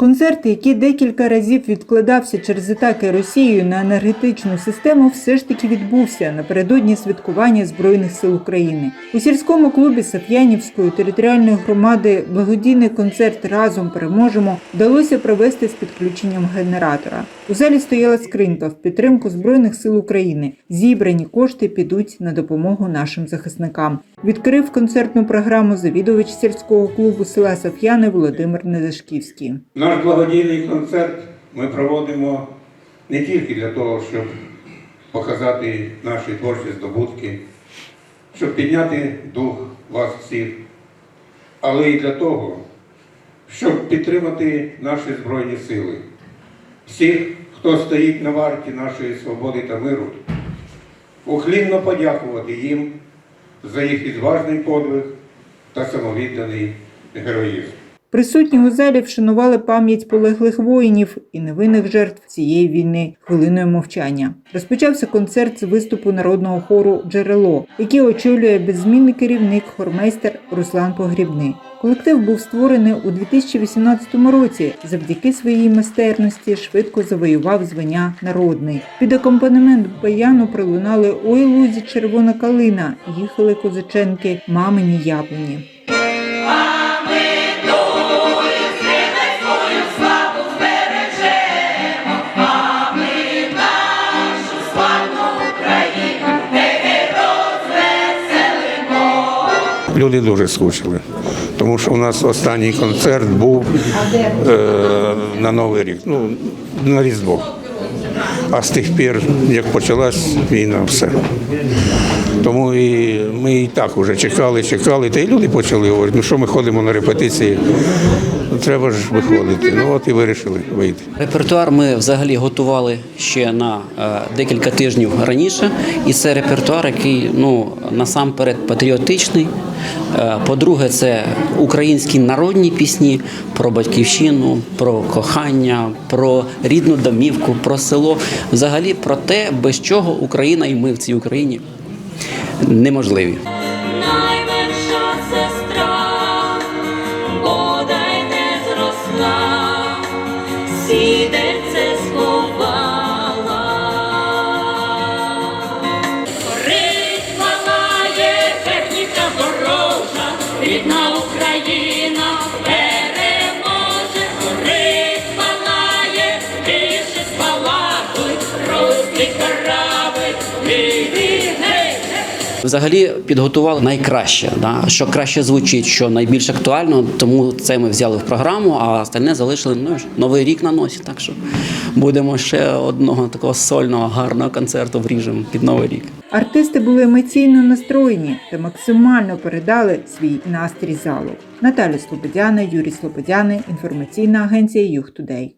Концерт, який декілька разів відкладався через атаки Росією на енергетичну систему, все ж таки відбувся напередодні святкування Збройних сил України. У сільському клубі Сап'янівської територіальної громади благодійний концерт Разом переможемо вдалося провести з підключенням генератора. У залі стояла скринька в підтримку Збройних сил України. Зібрані кошти підуть на допомогу нашим захисникам. Відкрив концертну програму завідувач сільського клубу села Сап'яни Володимир Недашківський. Наш благодійний концерт ми проводимо не тільки для того, щоб показати наші творчі здобутки, щоб підняти дух вас всіх, але й для того, щоб підтримати наші Збройні сили, всіх, хто стоїть на варті нашої свободи та миру, ухлінно подякувати їм за їх відважний подвиг та самовідданий героїзм. Присутні у залі вшанували пам'ять полеглих воїнів і невинних жертв цієї війни хвилиною мовчання. Розпочався концерт з виступу народного хору Джерело, який очолює беззмінний керівник хормейстер Руслан Погрібний. Колектив був створений у 2018 році. Завдяки своїй майстерності швидко завоював звання народний. Під акомпанемент баяну пролунали Ой лузі червона калина. Їхали козаченки мамині яблуні. Люди дуже скучили, тому що у нас останній концерт був е, на Новий рік, ну, на Різдво. А з тих пір, як почалась війна, все. Тому і ми і так вже чекали, чекали, та й люди почали говорити, ну що ми ходимо на репетиції, ну, треба ж виходити. Ну от і вирішили вийти. Репертуар ми взагалі готували ще на е, декілька тижнів раніше, і це репертуар, який ну насамперед патріотичний. Е, По-друге, це українські народні пісні про батьківщину, про кохання, про рідну домівку, про село. Взагалі про те, без чого Україна і ми в цій Україні неможливі. Рідна Україна переможе. Горить палає, більше спалахуй, розбий кораблик, гей, гей, гей. Взагалі підготували найкраще, да? що краще звучить, що найбільш актуально, тому це ми взяли в програму, а остальне залишили ну, новий рік на носі. Так що будемо ще одного такого сольного гарного концерту вріжемо під новий рік. Артисти були емоційно настроєні та максимально передали свій настрій залу. Наталя Слободяна, Юрій Слободяни, інформаційна агенція Юг Тудей.